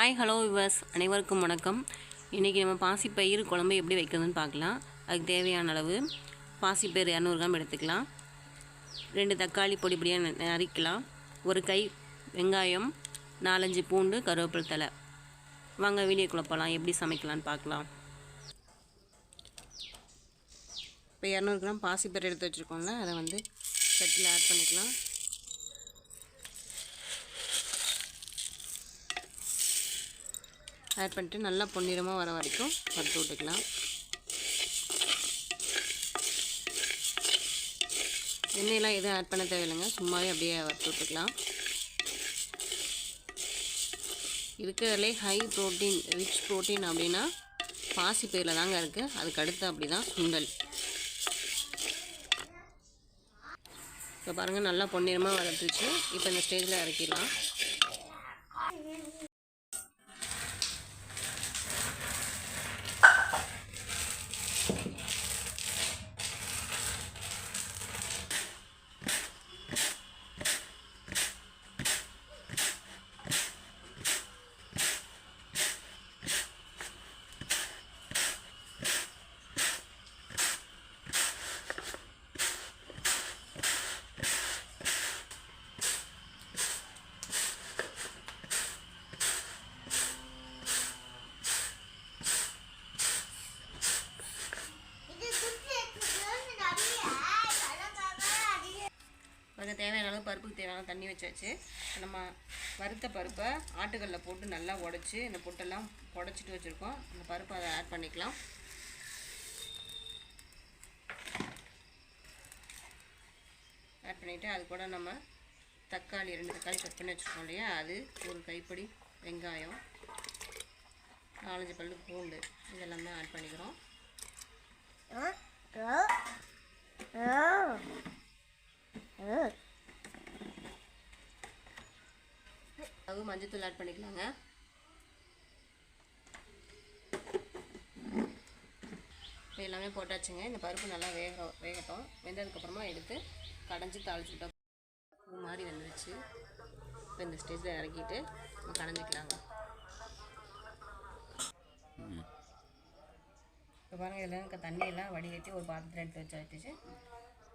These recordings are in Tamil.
ஹாய் ஹலோ விவர்ஸ் அனைவருக்கும் வணக்கம். இன்றைக்கி நம்ம பாசிப்பயிறு குழம்பு எப்படி வைக்கிறதுன்னு பார்க்கலாம். அதுக்கு தேவையான அளவு பாசிப்பயிறு இரநூறு கிராம் எடுத்துக்கலாம். ரெண்டு தக்காளி பொடி பொடியாக நறுக்கலாம் ஒரு கை வெங்காயம் நாலஞ்சு பூண்டு கருவேப்பிலை தலை வாங்க வீடியோ குழப்பலாம் எப்படி சமைக்கலான்னு பார்க்கலாம். இப்போ இரநூறு கிராம் பாசிப்பயிறு எடுத்து வச்சுருக்கோம்ல அதை வந்து சட்டியில் ஆட் பண்ணிக்கலாம். ஆட் பண்ணிட்டு நல்லா பொன்னிறமாக வர வரைக்கும் வறுத்து விட்டுக்கலாம். எண்ணெயெல்லாம் எதுவும் ஆட் பண்ண தேவையில்லைங்க. சும்மாவே அப்படியே வறுத்து விட்டுக்கலாம். இருக்கிறதுலே ஹை ப்ரோட்டீன் ரிச் ப்ரோட்டீன் அப்படின்னா பாசிப்பயிரில் தாங்க இருக்குது அதுக்கு அடுத்து அப்படி தான் சுண்டல். இப்போ பாருங்கள் நல்லா பொன்னிறமாக வளர்த்துச்சு இப்போ இந்த ஸ்டேஜில் இறக்கிடலாம் அதுக்கு தேவையான அளவு பருப்புக்கு தேவையான தண்ணி வச்சாச்சு நம்ம வறுத்த பருப்பை ஆட்டுக்கல்லில் போட்டு நல்லா உடச்சி இந்த பொட்டெல்லாம் உடச்சிட்டு வச்சுருக்கோம். அந்த பருப்பை அதை ஆட் பண்ணிக்கலாம். ஆட் பண்ணிவிட்டு அது கூட நம்ம தக்காளி ரெண்டு தக்காளி கட் பண்ணி வச்சுருக்கோம் இல்லையா? அது ஒரு கைப்படி வெங்காயம் நாலஞ்சு பல்லு பூண்டு இதெல்லாம் தான் ஆட் பண்ணிக்கிறோம். அது மஞ்சத்தூள் ஆட் பண்ணிக்கலாங்க. எல்லாமே போட்டாச்சுங்க. இந்த பருப்பு நல்லா வேக வேகட்டும். வெந்ததுக்கப்புறமா எடுத்து கடைஞ்சி தாளிச்சுட்டோம் பூ மாதிரி வந்துருச்சு. இப்போ இந்த ஸ்டேஜில் இறக்கிட்டு நம்ம கடைஞ்சிக்கலாங்க. இப்போ பாருங்கள் இதில் தண்ணியெல்லாம் வடிகட்டி ஒரு பாத்திரத்தில் எடுத்து வச்சு வச்சுச்சு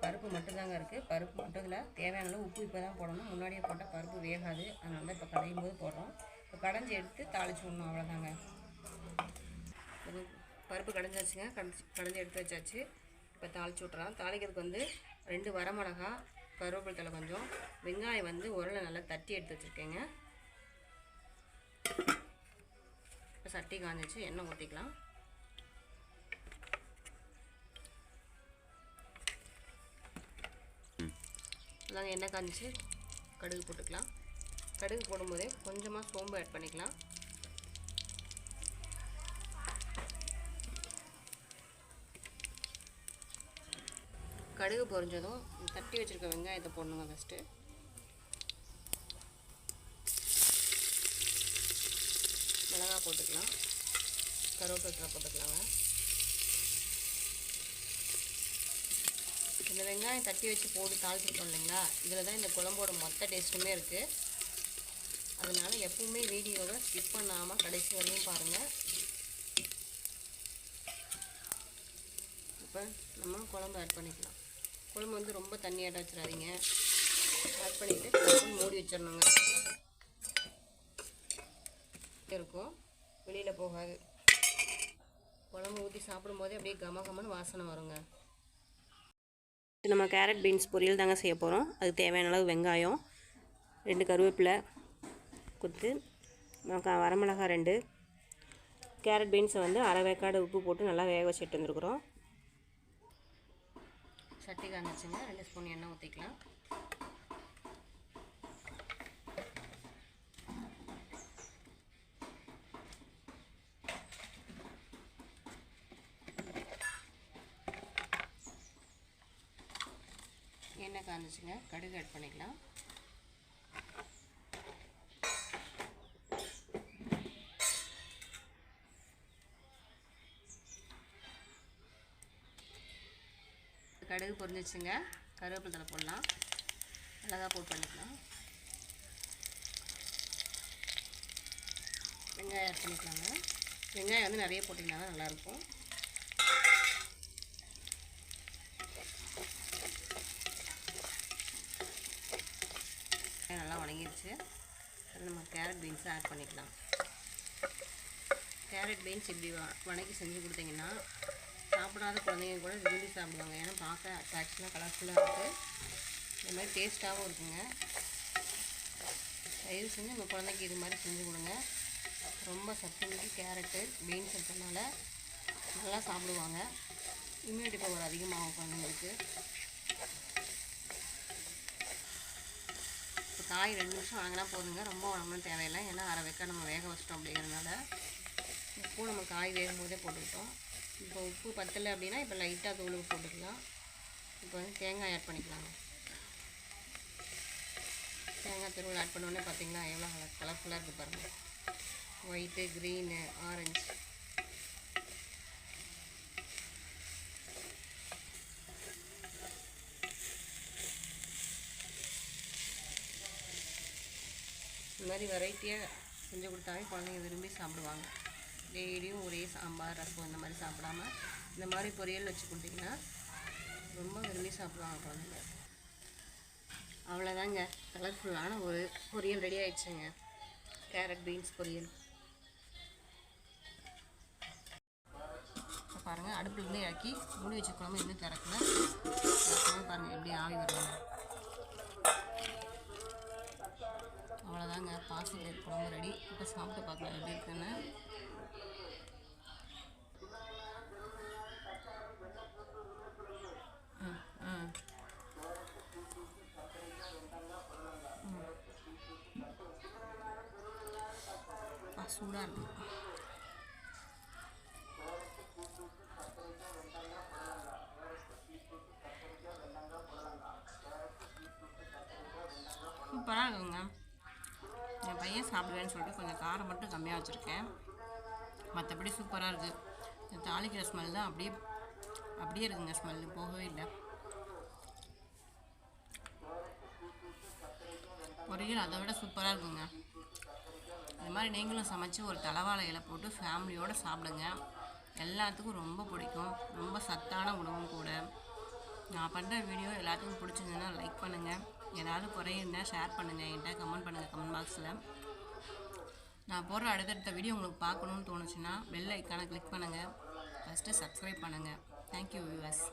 பருப்பு மட்டும்தாங்க இருக்குது பருப்பு மட்டும் இதில் தேவையான அளவு உப்பு இப்போ தான் போடணும். முன்னாடியே போட்டால் பருப்பு வேகாது. அதனால தான் இப்போ கடையும் போது போடுறோம். இப்போ கடைஞ்சி எடுத்து தாளிச்சு விடணும் அவ்வளோதாங்க இது பருப்பு கடைஞ்சாச்சுங்க. கடைஞ்சி கடைஞ்சி எடுத்து வச்சாச்சு. இப்போ தாளிச்சு விட்றோம் தாளிக்கிறதுக்கு வந்து ரெண்டு வரமிளகா கருவேப்பிலை தலை கொஞ்சம் வெங்காயம் வந்து உரலை நல்லா தட்டி எடுத்து வச்சுருக்கேங்க. இப்போ சட்டி காஞ்சிச்சு எண்ணெய் ஊற்றிக்கலாம் அதாங்க எண்ணெய் காஞ்சிச்சு. கடுகு போட்டுக்கலாம். கடுகு போடும்போதே கொஞ்சமாக சோம்பு ஆட் பண்ணிக்கலாம். கடுகு பொரிஞ்சதும் தட்டி வச்சுருக்க வெங்காயத்தை போடணுங்க ஃபஸ்ட்டு மிளகா போட்டுக்கலாம். கருவேப்பிலை போட்டுக்கலாங்க. இந்த வெங்காயம் தட்டி வச்சு போட்டு தாளிச்சிருக்கோம் இல்லைங்களா? இதில் தான் இந்த குழம்போட மொத்த டேஸ்ட்டுமே இருக்குது அதனால் எப்பவுமே வீடியோவை ஸ்கிப் பண்ணாமல் கடைசி வரையும் பாருங்கள் இப்போ நம்ம குழம்பு ஆட் பண்ணிக்கலாம். குழம்பு வந்து ரொம்ப தண்ணியாட்ட வச்சிடாதீங்க ஆட் பண்ணிவிட்டு மூடி வச்சிடணுங்க. இருக்கும். வெளியில் போகாது. குழம்பு ஊற்றி சாப்பிடும்போதே அப்படியே கம கமன்னு வாசனை வருங்க. இது நம்ம கேரட் பீன்ஸ் பொரியல் தாங்க செய்ய போகிறோம் அதுக்கு தேவையான அளவு வெங்காயம் ரெண்டு கருவேப்பிலை கொத்து வரமிளகா ரெண்டு. கேரட் பீன்ஸை வந்து அரை வேக்காடு உப்பு போட்டு நல்லா வேக வச்சுட்டு வந்துருக்குறோம். சட்டி காமிச்சுங்க ரெண்டு ஸ்பூன் எண்ணெய் ஊற்றிக்கலாம் எண்ணெய் காஞ்சிச்சுங்க. கடுகு ஆட் பண்ணிக்கலாம். கடுகு பொரிஞ்சிச்சுங்க. கருவேப்பிலை தலை போடலாம். மிளகா போட்டு பண்ணிக்கலாம். வெங்காயம் ஆட் பண்ணிக்கலாங்க. வெங்காயம் வந்து நிறைய போட்டிங்கன்னா தான் நல்லாயிருக்கும். நல்லா வணங்கிருச்சு அது நம்ம கேரட் பீன்ஸை ஆட் பண்ணிக்கலாம். கேரட் பீன்ஸ் இப்படி வணக்கி செஞ்சு கொடுத்தீங்கன்னா சாப்பிடாத குழந்தைங்க கூட விரும்பி சாப்பிடுவாங்க. ஏன்னா பார்க்க அட்ராக்ஷனாக கலர்ஃபுல்லாக இருக்குது இந்த மாதிரி டேஸ்ட்டாகவும் இருக்குங்க. தயவு செஞ்சு உங்கள் குழந்தைக்கு இது மாதிரி செஞ்சு கொடுங்க. ரொம்ப சத்துமிக்கு கேரட்டு பீன்ஸ் இருக்கிறதுனால நல்லா சாப்பிடுவாங்க. இம்யூனிட்டி பவர் அதிகமாகும் குழந்தைங்களுக்கு. காய் ரெண்டு நிமிஷம் வணங்கினா போதுங்க. ரொம்ப வணங்கணும் தேவையில்லை. ஏன்னா அரை வெக்க நம்ம வேக வச்சிட்டோம் அப்படிங்கிறதுனால. உப்பு நம்ம காய் வேகும் போதே போட்டுக்கிட்டோம். இப்போ உப்பு பத்தலை அப்படின்னா இப்போ லைட்டாக தூள் போட்டுக்கலாம். இப்போ வந்து தேங்காய் ஆட் பண்ணிக்கலாங்க. தேங்காய் திருவள் ஆட் பண்ணோடனே பார்த்தீங்கன்னா எவ்வளோ கலர் கலர்ஃபுல்லாக இருக்குது பாருங்கள் ஒயிட்டு க்ரீனு ஆரஞ்சு இந்த மாதிரி வெரைட்டியாக செஞ்சு கொடுத்தாவே குழந்தைங்க விரும்பி சாப்பிடுவாங்க. டெய்லியும் ஒரே சாம்பார் ரசம் இந்த மாதிரி சாப்பிடாம இந்த மாதிரி பொரியல் வச்சு கொடுத்தீங்கன்னா ரொம்ப விரும்பி சாப்பிடுவாங்க குழந்தைங்க. அவ்வளோதாங்க கலர்ஃபுல்லான ஒரு பொரியல் ரெடி ஆயிடுச்சுங்க. கேரட் பீன்ஸ் பொரியல். இப்போ பாருங்கள் அடுப்புலேருந்து இறக்கி மூடி வச்ச குழம்பு இன்னும் திறக்கல. பாருங்கள் எப்படி அவ்வளோதாங்க குழம்பு ரெடி. இப்போ சாப்பிட்டு பார்க்கலாம் எப்படி இருக்குன்னு. ஆ சூடாக இருக்கு. சூப்பராக இருக்குங்க. என் பையன் சாப்பிடுவேன்னு சொல்லிட்டு கொஞ்சம் காரம் மட்டும் கம்மியாக வச்சுருக்கேன். மற்றபடி சூப்பராக இருக்குது இந்த தாளிக்கிற ஸ்மெல் தான் அப்படியே அப்படியே இருக்குங்க ஸ்மெல்லு போகவே இல்லை. பொரியல் அதை விட சூப்பராக இருக்குங்க. அது மாதிரி நீங்களும் சமைச்சு ஒரு தலவாழை இலை போட்டு ஃபேமிலியோடு சாப்பிடுங்க. எல்லாத்துக்கும் ரொம்ப பிடிக்கும். ரொம்ப சத்தான உணவும் கூட. நான் பண்ணுற வீடியோ எல்லாத்துக்கும் பிடிச்சிருந்ததுன்னா லைக் பண்ணுங்கள் ஏதாவது குறை இருந்தால் ஷேர் பண்ணுங்கள் என்கிட்ட கமெண்ட் பண்ணுங்கள் கமெண்ட் பாக்ஸில் நான் போடுற அடுத்தடுத்த வீடியோ உங்களுக்கு பார்க்கணுன்னு தோணுச்சுன்னா பெல் ஐக்கானை கிளிக் பண்ணுங்கள் ஃபஸ்ட்டு சப்ஸ்கிரைப் பண்ணுங்கள் தேங்க்யூ வியூவர்ஸ்